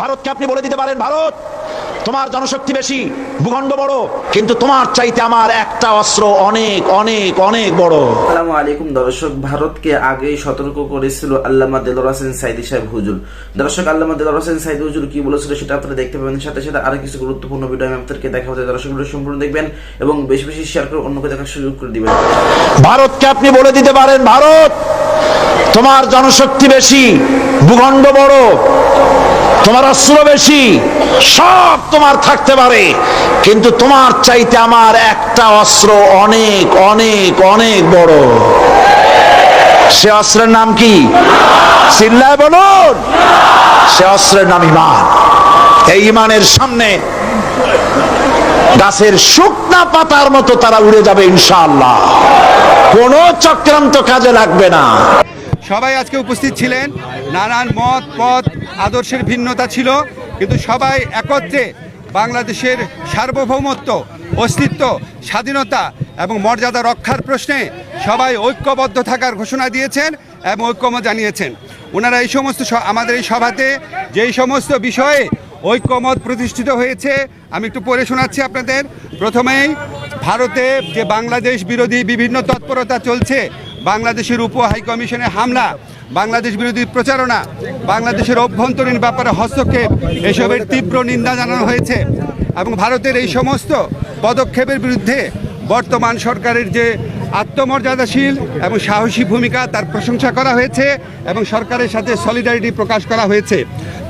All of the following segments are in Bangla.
ভারতকে আপনি বলে দিতে পারেন ভারত তোমার জনশক্তি বেশি ভূখণ্ড বড় কিন্তু তোমার চাইতে আমার একটা অস্ত্র অনেক অনেক অনেক বড়। আসসালামু আলাইকুম দর্শক ভারতকে আগেই সতর্ক করেছিল আল্লামা দেলোয়ার হোসেন সাইদি সাহেব হুজুর। দর্শক আল্লামা দেলোয়ার হোসেন সাইদি হুজুর কি বলেছিল সেটা আপনারা দেখতে পাবেন সাথে সাথে আরও কিছু গুরুত্বপূর্ণ ভিডিও আমি আপনাদেরকে দেখা হতে দর্শক ভিডিও সম্পূর্ণ দেখবেন এবং বেশি বেশি শেয়ার করে অন্যকে দেখার সুযোগ করে দিবেন। ভারতকে আপনি বলে দিতে পারেন ভারত! তোমার জনশক্তি বেশি, ভূখণ্ড বড়, তোমার অস্ত্র বেশি, সব তোমার থাকতে পারে। কিন্তু তোমার চাইতে আমার একটা অস্ত্র অনেক অনেক অনেক বড়। সে অস্ত্রের নাম কি? চিল্লায় বলুন। সে অস্ত্রের নাম ইমান। এই ইমানের সামনে গাছের শুকনা পাতার মতো তারা উড়ে যাবে ইনশাআল্লাহ। কোনো চক্রান্ত কাজে লাগবে না। সবাই আজকে উপস্থিত ছিলেন। নানান মত, পথ, আদর্শের ভিন্নতা ছিল, কিন্তু সবাই একত্রে বাংলাদেশের সার্বভৌমত্ব, অস্তিত্ব, স্বাধীনতা এবং মর্যাদা রক্ষার প্রশ্নে সবাই ঐক্যবদ্ধ থাকার ঘোষণা দিয়েছেন এবং ঐক্যমত জানিয়েছেন। ওনারা এই সমস্ত আমাদের এই সভাতে যেই সমস্ত বিষয়ে ঐক্যমত প্রতিষ্ঠিত হয়েছে। আমি একটু পড়ে শোনাচ্ছি আপনাদের। প্রথমেই ভারতে যে বাংলাদেশ বিরোধী বিভিন্ন তৎপরতা চলছে, বাংলাদেশের উপ হাইকমিশনে হামলা, বাংলাদেশ বিরোধী প্রচারণা, বাংলাদেশের অভ্যন্তরীণ ব্যাপারে হস্তক্ষেপ, এসবের তীব্র নিন্দা জানানো হয়েছে। এবং ভারতের এই সমস্ত পদক্ষেপের বিরুদ্ধে বর্তমান সরকারের যে আত্মমর্যাদাশীল এবং সাহসী ভূমিকা, তার প্রশংসা করা হয়েছে এবং সরকারের সাথে সলিডারিটি প্রকাশ করা হয়েছে।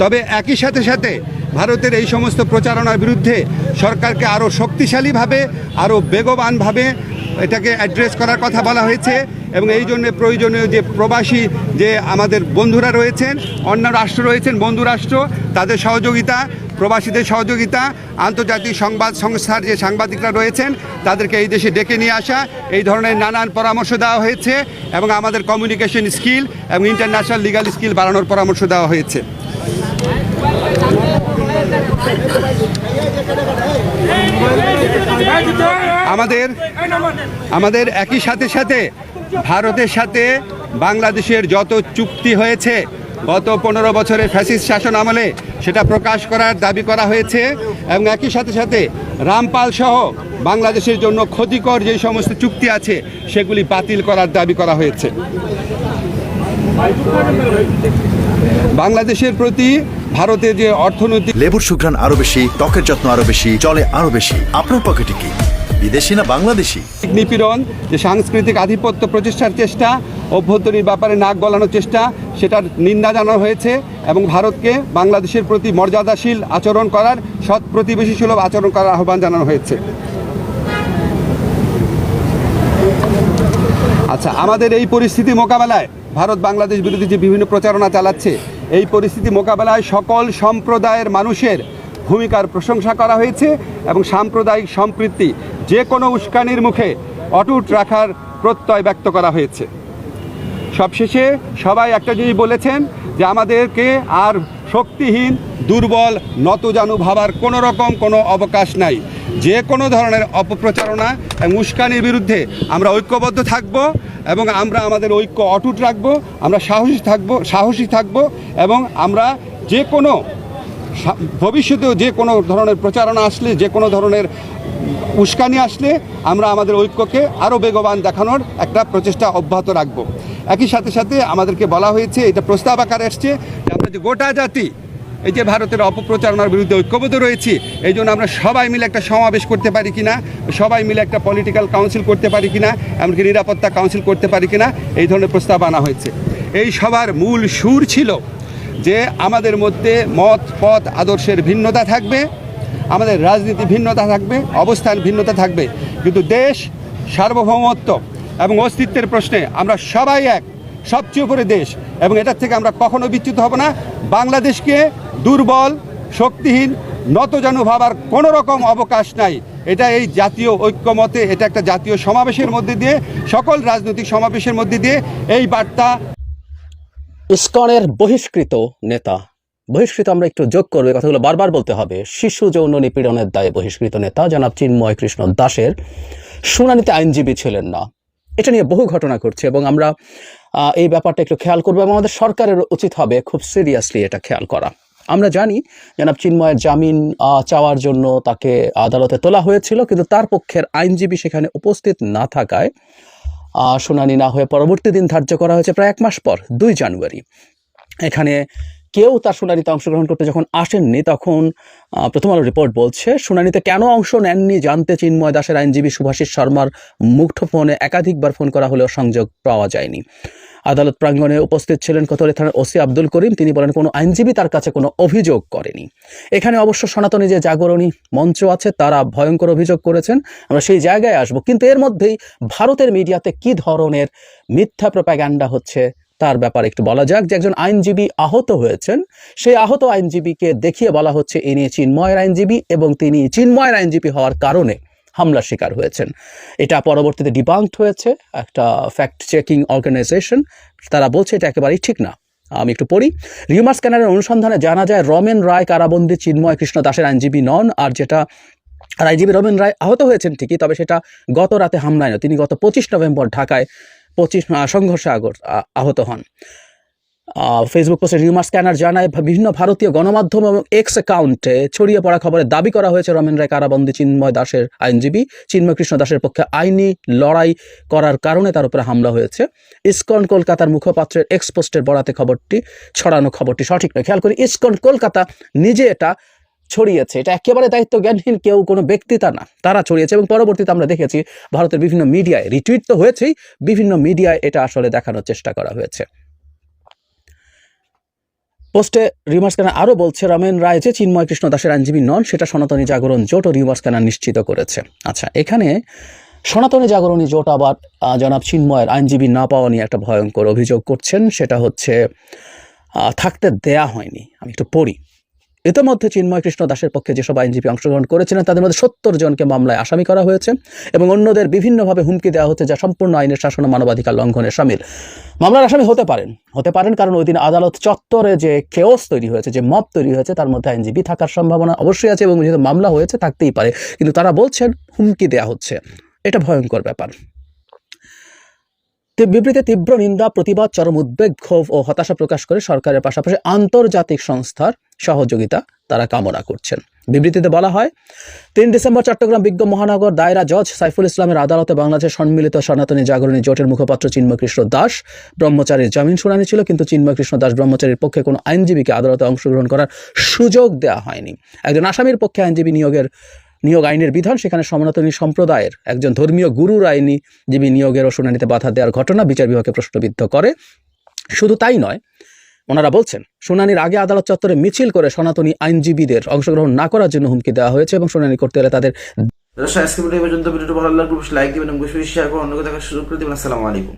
তবে একই সাথে সাথে ভারতের এই সমস্ত প্রচারণার বিরুদ্ধে সরকারকে আরও শক্তিশালীভাবে আরও বেগবানভাবে এটাকে অ্যাড্রেস করার কথা বলা হয়েছে এবং এই জন্য প্রয়োজনীয় যে প্রবাসী, যে আমাদের বন্ধুরা রয়েছেন, অন্য রাষ্ট্র রয়েছেন, বন্ধু রাষ্ট্র, তাদের সহযোগিতা, প্রবাসীদের সহযোগিতা, আন্তর্জাতিক সংবাদ সংস্থার যে সাংবাদিকরা রয়েছেন, তাদেরকে এই দেশে ডেকে নিয়ে আসা, এই ধরনের নানান পরামর্শ দেওয়া হয়েছে এবং আমাদের কমিউনিকেশন স্কিল এবং ইন্টারন্যাশনাল লিগাল স্কিল বাড়ানোর পরামর্শ দেওয়া হয়েছে। আমাদের আমাদের একই সাথে সাথে ভারতের সাথে বাংলাদেশের যত চুক্তি হয়েছে, গত পনেরো বছরের ফ্যাসিস্ট শাসন আমলে সেটা প্রকাশ করার দাবি করা হয়েছে এবং একই সাথে সাথে রামপাল সহ বাংলাদেশের জন্য ক্ষতিকর যে সমস্ত চুক্তি আছে, সেগুলি বাতিল করার দাবি করা হয়েছে। বাংলাদেশের প্রতি ভারতের যে অর্থনৈতিক লেবুর সুঘ্রাণ আরও বেশি ত্বকের যত্ন আরও বেশি চলে আরও বেশি। আপনার পকেটে কি? বিদেশি না বাংলাদেশি? নিপীড়ন যে সাংস্কৃতিক আধিপত্য প্রতিষ্ঠার চেষ্টা অভ্যন্তরীণ ব্যাপারে নাক গলানোর চেষ্টা সেটার নিন্দা জানানো হয়েছে এবং ভারতকে বাংলাদেশের প্রতি মর্যাদাশীল আচরণ করার সৎ প্রতিবেশী সুলভ আচরণ করার আহ্বান জানানো হয়েছে। আচ্ছা আমাদের এই পরিস্থিতি মোকাবেলায় ভারত বাংলাদেশ বিরোধী যে বিভিন্ন প্রচারণা চালাচ্ছে এই পরিস্থিতি মোকাবেলায় সকল সম্প্রদায়ের মানুষের ভূমিকার প্রশংসা করা হয়েছে এবং সাম্প্রদায়িক সম্পৃক্তি যে কোনো উস্কানির মুখে অটুট রাখার প্রত্যয় ব্যক্ত করা হয়েছে। সবশেষে সবাই একটা জিনিস বলেছেন যে আমাদেরকে আর শক্তিহীন, দুর্বল, নতজানু ভাবার কোনো রকম কোনো অবকাশ নাই। যে কোনো ধরনের অপপ্রচারণা এবং উস্কানির বিরুদ্ধে আমরা ঐক্যবদ্ধ থাকব এবং আমরা আমাদের ঐক্য অটুট রাখব, আমরা সাহসী থাকব সাহসী থাকব এবং আমরা যে কোনো ভবিষ্যতেও যে কোনো ধরনের প্রচারণা আসলে, যে কোনো ধরনের উস্কানি আসলে আমরা আমাদের ঐক্যকে আরও বেগবান দেখানোর একটা প্রচেষ্টা অব্যাহত রাখব। একই সাথে সাথে আমাদেরকে বলা হয়েছে, এটা প্রস্তাব আকারে এসছে যে আমরা যে গোটা জাতি এই যে ভারতের অপপ্রচারণার বিরুদ্ধে ঐক্যবদ্ধ রয়েছি, এই জন্য আমরা সবাই মিলে একটা সমাবেশ করতে পারি কিনা, সবাই মিলে একটা পলিটিক্যাল কাউন্সিল করতে পারি কিনা, এমনকি নিরাপত্তা কাউন্সিল করতে পারি কিনা, এই ধরনের প্রস্তাব আনা হয়েছে। এই সবার মূল সুর ছিল যে আমাদের মধ্যে মত, পথ, আদর্শের ভিন্নতা থাকবে, আমাদের রাজনীতি ভিন্নতা থাকবে, অবস্থান ভিন্নতা থাকবে, কিন্তু দেশ সার্বভৌমত্ব এবং অস্তিত্বের প্রশ্নে আমরা সবাই এক। সবচেয়ে উপরে দেশ। এবং এটার থেকে আমরা কখনো বিচ্যুত হব না। বাংলাদেশকে দুর্বল, শক্তিহীন, নতজানু ভাবার কোনো রকম অবকাশ নাই। এটা এই জাতীয় ঐক্যমতে, এটা একটা জাতীয় সমাবেশের মধ্যে দিয়ে, সকল রাজনৈতিক সমাবেশের মধ্যে দিয়ে এই বার্তা ইসকনের বহিষ্কৃত নেতা। বহিষ্কৃত আমরা একটু যোগ করব কথাগুলো বারবার বলতে হবে। শিশু যৌন নিপীড়নের দায়ে বহিষ্কৃত নেতা, জনাব চিন্ময় কৃষ্ণ দাসের শুনানিতে আইনজীবী ছিলেন না। এটা নিয়ে বহু ঘটনা ঘটছে এবং আমরা এই ব্যাপারটা একটু খেয়াল করব এবং আমাদের সরকারের উচিত হবে খুব সিরিয়াসলি এটা খেয়াল করা। আমরা জানি জনাব চিন্ময়ের জামিন চাওয়ার জন্য তাকে আদালতে তোলা হয়েছিল, কিন্তু তার পক্ষের আইনজীবী সেখানে উপস্থিত না থাকায় শুনানি না হয়ে পরবর্তী দিন ধার্য করা হয়েছে প্রায় এক মাস পর, দুই জানুয়ারি। এখানে কেউ তার শুনানিতে অংশগ্রহণ করতে যখন আসেননি, তখন প্রথম আলো রিপোর্ট বলছে, শুনানিতে কেন অংশ নেননি জানতে চিন্ময় দাসের আইনজীবী সুভাষিস শর্মার মুঠোফোনে একাধিকবার ফোন করা হলেও সংযোগ পাওয়া যায়নি। আদালত প্রাঙ্গণে উপস্থিত ছিলেন কোতোয়ালি থানার ওসি আব্দুল করিম, তিনি বলেন কোনো আইনজীবী তার কাছে কোনো অভিযোগ করেনি। এখানে অবশ্য সনাতনী যে জাগরণী মঞ্চ আছে, তারা ভয়ঙ্কর অভিযোগ করেছেন, আমরা সেই জায়গায় আসব। কিন্তু এর মধ্যেই ভারতের মিডিয়াতে কি ধরনের মিথ্যা প্রপাগ্যান্ডা হচ্ছে তার ব্যাপারে একটু বলা যাক যে একজন আইনজীবী আহত হয়েছেন। সেই আহত আইনজীবীকে দেখিয়ে বলা হচ্ছে ইনি চিন্ময়ের আইনজীবী এবং তিনি চিন্ময়ের আইনজীবী হওয়ার কারণে হামলার শিকার হয়েছেন। এটা পরবর্তীতে ডিবাঙ্কড হয়েছে, একটা ফ্যাক্ট চেকিং অর্গানাইজেশন তারা বলছে এটা একেবারেই ঠিক না। আমি একটু পড়ি। রিউমার স্ক্যানারের অনুসন্ধানে জানা যায়, রমেন রায় কারাবন্দী চিন্ময় কৃষ্ণ দাসের আইনজীবী নন, আর যেটা আর আইনজীবী রমেন রায় আহত হয়েছেন ঠিকই, তবে সেটা গত রাতে হামলায় নয়, তিনি গত পঁচিশ নভেম্বর ঢাকায় পঁচিশ সংঘর্ষে আহত হন। ফেসবুক পোস্টে রিউমার স্ক্যানার জানায়, বিভিন্ন ভারতীয় গণমাধ্যম এবং এক্স অ্যাকাউন্টে ছড়িয়ে পড়া খবরে দাবি করা হয়েছে রমেন রায় কারাবন্দি চিন্ময় দাসের আইনজীবী। চিন্ময় কৃষ্ণ দাসের পক্ষে আইনি লড়াই করার কারণে তার উপরে হামলা হয়েছে। ইসকন, কলকাতার মুখপাত্রের এক্স পোস্টের বরাতে খবরটি, ছড়ানো খবরটি সঠিক নয়। খেয়াল করি, ইসকন, কলকাতা নিজে এটা ছড়িয়েছে। এটা একেবারে দায়িত্ব জ্ঞানহীন কেউ, কোনো ব্যক্তি তা না। তারা ছড়িয়েছে এবং পরবর্তীতে আমরা দেখেছি ভারতের বিভিন্ন মিডিয়ায় রিটুইট তো হয়েছেই, বিভিন্ন মিডিয়ায় এটা আসলে দেখানোর চেষ্টা করা হয়েছে। পোস্টে রিমার্স স্ক্যানার আরও বলছে, রমেন রায় যে চিন্ময় কৃষ্ণ দাসের আইনজীবী নন, সেটা সনাতনী জাগরণ জোট ও রিমার্স স্ক্যানার নিশ্চিত করেছে। আচ্ছা এখানে সনাতনী জাগরণী জোট আবার জনাব চিন্ময়ের আইনজীবী না পাওয়া নিয়ে একটা ভয়ঙ্কর অভিযোগ করছেন। সেটা হচ্ছে থাকতে দেয়া হয়নি। আমি একটু পড়ি। ইতিমধ্যে চিন্ময় কৃষ্ণ দাসের পক্ষে যেসব আইনজীবী অংশগ্রহণ করেছিলেন, তাদের মধ্যে সত্তর জনকে মামলায় আসামি করা হয়েছে এবং অন্যদের বিভিন্নভাবে হুমকি দেওয়া হচ্ছে যা সম্পূর্ণ আইনের শাসন ও মানবাধিকার লঙ্ঘনের সামিল। মামলার আসামি হতে পারেন হতে পারেন কারণ ওই দিন আদালত চত্বরে যে কেওস তৈরি হয়েছে, যে মব তৈরি হয়েছে, তার মধ্যে আইনজীবী থাকার সম্ভাবনা অবশ্যই আছে এবং যেহেতু মামলা হয়েছে, থাকতেই পারে। কিন্তু তারা বলছেন, হুমকি দেওয়া হচ্ছে। এটা ভয়ঙ্কর ব্যাপার। বিবৃতিতে তীব্র নিন্দা, প্রতিবাদ, চরম উদ্বেগ, ক্ষোভ ও হতাশা প্রকাশ করে সরকারের পাশাপাশি আন্তর্জাতিক সংস্থার সহযোগিতা তারা কামনা করছেন। বিবৃতিতে বলা হয়, তিন ডিসেম্বর চট্টগ্রাম বিজ্ঞ মহানগর দায়রা জজ সাইফুল ইসলামের আদালতে বাংলাদেশের সম্মিলিত সনাতনী জাগরণী জোটের মুখপাত্র চিন্ময় কৃষ্ণ দাস, ব্রহ্মচারীর জামিন শুনানি ছিল, কিন্তু চিন্ময় কৃষ্ণ দাস ব্রহ্মচারীর পক্ষে কোনো আইনজীবীকে আদালতে অংশগ্রহণ করার সুযোগ দেওয়া হয়নি। একজন আসামির পক্ষে আইনজীবী নিয়োগের, নিয়োগ আইনের বিধান, সেখানে সনাতনী সম্প্রদায়ের একজন ধর্মীয় গুরুর আইনজীবী নিয়োগের ও শুনানিতে বাধা দেওয়ার ঘটনা বিচার বিভাগকে প্রশ্নবিদ্ধ করে। শুধু তাই নয় ওনারা বলছেন, শুনানির আগে আদালত চত্বরে মিছিল করে সনাতনী আইনজীবীদের অংশগ্রহণ না করার জন্য হুমকি দেওয়া হয়েছে এবং শুনানি করতে হলে তাদের দর্শক আজকে পর্যন্ত। ভিডিওটি ভালো লাগলে লাইক দিবেন এবং বেশি শেয়ার করে অন্যকে দেখার সুযোগ করে দিবেন। আসসালামু আলাইকুম।